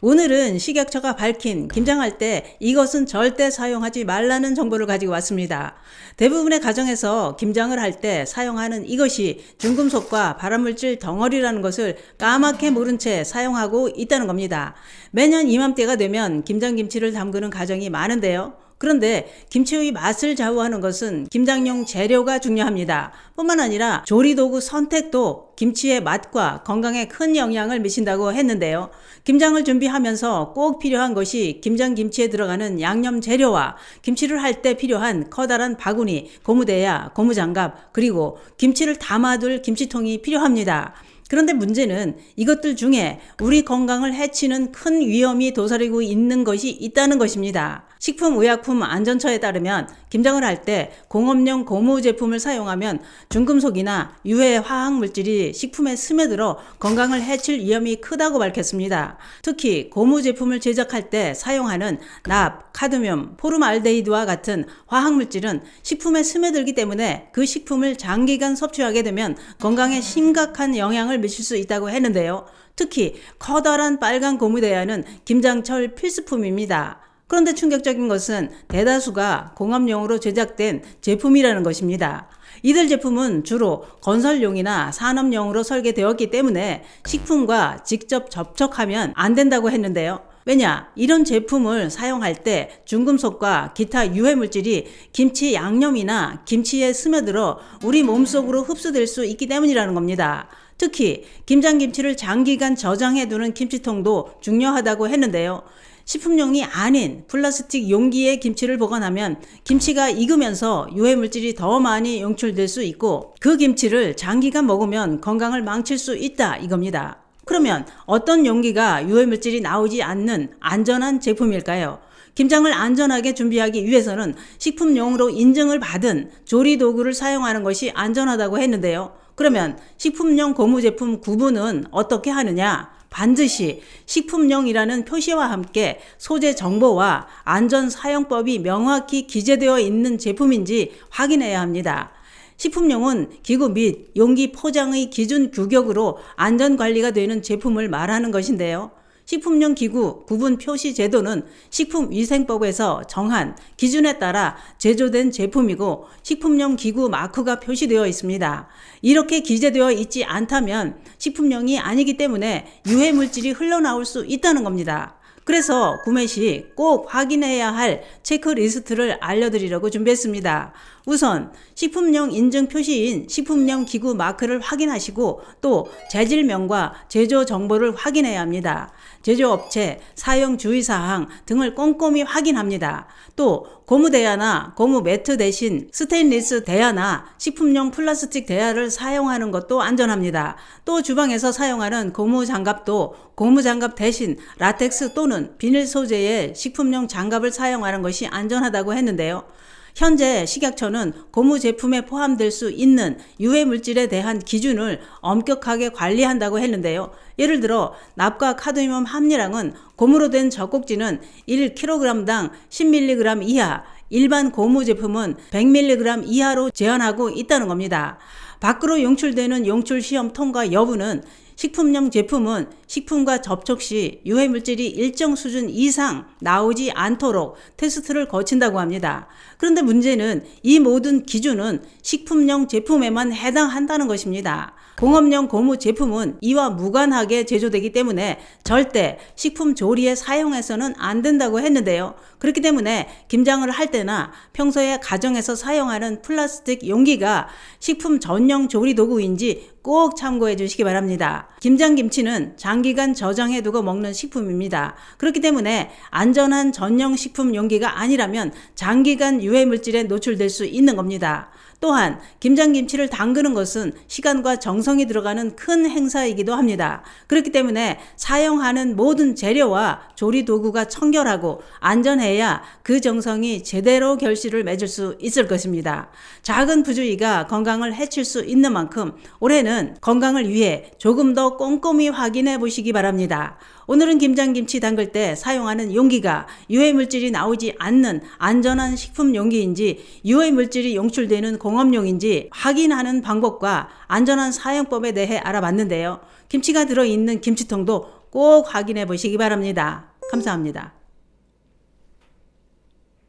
오늘은 식약처가 밝힌 김장할 때 이것은 절대 사용하지 말라는 정보를 가지고 왔습니다. 대부분의 가정에서 김장을 할 때 사용하는 이것이 중금속과 발암물질 덩어리라는 것을 까맣게 모른 채 사용하고 있다는 겁니다. 매년 이맘때가 되면 김장김치를 담그는 가정이 많은데요. 그런데 김치의 맛을 좌우하는 것은 김장용 재료가 중요합니다. 뿐만 아니라 조리도구 선택도 김치의 맛과 건강에 큰 영향을 미친다고 했는데요. 김장을 준비하면서 꼭 필요한 것이 김장 김치에 들어가는 양념 재료와 김치를 할 때 필요한 커다란 바구니, 고무대야, 고무장갑, 그리고 김치를 담아둘 김치통이 필요합니다. 그런데 문제는 이것들 중에 우리 건강을 해치는 큰 위험이 도사리고 있는 것이 있다는 것입니다. 식품의약품안전처에 따르면 김장을 할 때 공업용 고무 제품을 사용하면 중금속이나 유해 화학 물질이 식품에 스며들어 건강을 해칠 위험이 크다고 밝혔습니다. 특히 고무 제품을 제작할 때 사용하는 납, 카드뮴, 포름알데히드와 같은 화학 물질은 식품에 스며들기 때문에 그 식품을 장기간 섭취하게 되면 건강에 심각한 영향을 미칠 수 있다고 했는데요. 특히 커다란 빨간 고무대야는 김장철 필수품입니다. 그런데 충격적인 것은 대다수가 공업용으로 제작된 제품이라는 것입니다. 이들 제품은 주로 건설용이나 산업용으로 설계되었기 때문에 식품과 직접 접촉하면 안 된다고 했는데요. 왜냐? 이런 제품을 사용할 때 중금속과 기타 유해 물질이 김치 양념이나 김치에 스며들어 우리 몸속으로 흡수될 수 있기 때문이라는 겁니다. 특히 김장김치를 장기간 저장해두는 김치통도 중요하다고 했는데요. 식품용이 아닌 플라스틱 용기에 김치를 보관하면 김치가 익으면서 유해 물질이 더 많이 용출될 수 있고 그 김치를 장기간 먹으면 건강을 망칠 수 있다 이겁니다. 그러면 어떤 용기가 유해 물질이 나오지 않는 안전한 제품일까요? 김장을 안전하게 준비하기 위해서는 식품용으로 인증을 받은 조리 도구를 사용하는 것이 안전하다고 했는데요. 그러면 식품용 고무 제품 구분은 어떻게 하느냐? 반드시 식품용이라는 표시와 함께 소재 정보와 안전 사용법이 명확히 기재되어 있는 제품인지 확인해야 합니다. 식품용은 기구 및 용기 포장의 기준 규격으로 안전 관리가 되는 제품을 말하는 것인데요. 식품용 기구 구분 표시 제도는 식품위생법에서 정한 기준에 따라 제조된 제품이고 식품용 기구 마크가 표시되어 있습니다. 이렇게 기재되어 있지 않다면 식품용이 아니기 때문에 유해 물질이 흘러나올 수 있다는 겁니다. 그래서 구매 시 꼭 확인해야 할 체크리스트를 알려드리려고 준비했습니다. 우선 식품용 인증 표시인 식품용 기구 마크를 확인하시고 또 재질명과 제조 정보를 확인해야 합니다. 제조업체, 사용 주의사항 등을 꼼꼼히 확인합니다. 또 고무 대야나 고무 매트 대신 스테인리스 대야나 식품용 플라스틱 대야를 사용하는 것도 안전합니다. 또 주방에서 사용하는 고무 장갑도 고무 장갑 대신 라텍스 또는 비닐 소재의 식품용 장갑을 사용하는 것이 안전하다고 했는데요. 현재 식약처는 고무 제품에 포함될 수 있는 유해 물질에 대한 기준을 엄격하게 관리한다고 했는데요. 예를 들어 납과 카드뮴 함유량은 고무로 된 젖꼭지는 1kg당 10mg 이하, 일반 고무 제품은 100mg 이하로 제한하고 있다는 겁니다. 밖으로 용출되는 용출 시험 통과 여부는 식품용 제품은 식품과 접촉 시 유해 물질이 일정 수준 이상 나오지 않도록 테스트를 거친다고 합니다. 그런데 문제는 이 모든 기준은 식품용 제품에만 해당한다는 것입니다. 공업용 고무 제품은 이와 무관하게 제조되기 때문에 절대 식품 조리에 사용해서는 안 된다고 했는데요. 그렇기 때문에 김장을 할 때나 평소에 가정에서 사용하는 플라스틱 용기가 식품 전용 조리 도구인지 꼭 참고해 주시기 바랍니다. 김장김치는 장기간 저장해 두고 먹는 식품입니다. 그렇기 때문에 안전한 전용 식품 용기가 아니라면 장기간 유해 물질에 노출될 수 있는 겁니다. 또한 김장김치를 담그는 것은 시간과 정성이 들어가는 큰 행사이기도 합니다. 그렇기 때문에 사용하는 모든 재료와 조리 도구가 청결하고 안전해야 그 정성이 제대로 결실을 맺을 수 있을 것입니다. 작은 부주의가 건강을 해칠 수 있는 만큼 올해는 건강을 위해 조금 더 꼼꼼히 확인해 보시기 바랍니다. 오늘은 김장김치 담글 때 사용하는 용기가 유해 물질이 나오지 않는 안전한 식품 용기인지 유해 물질이 용출되는 공업용인지 확인하는 방법과 안전한 사용법에 대해 알아봤는데요. 김치가 들어있는 김치통도 꼭 확인해 보시기 바랍니다. 감사합니다.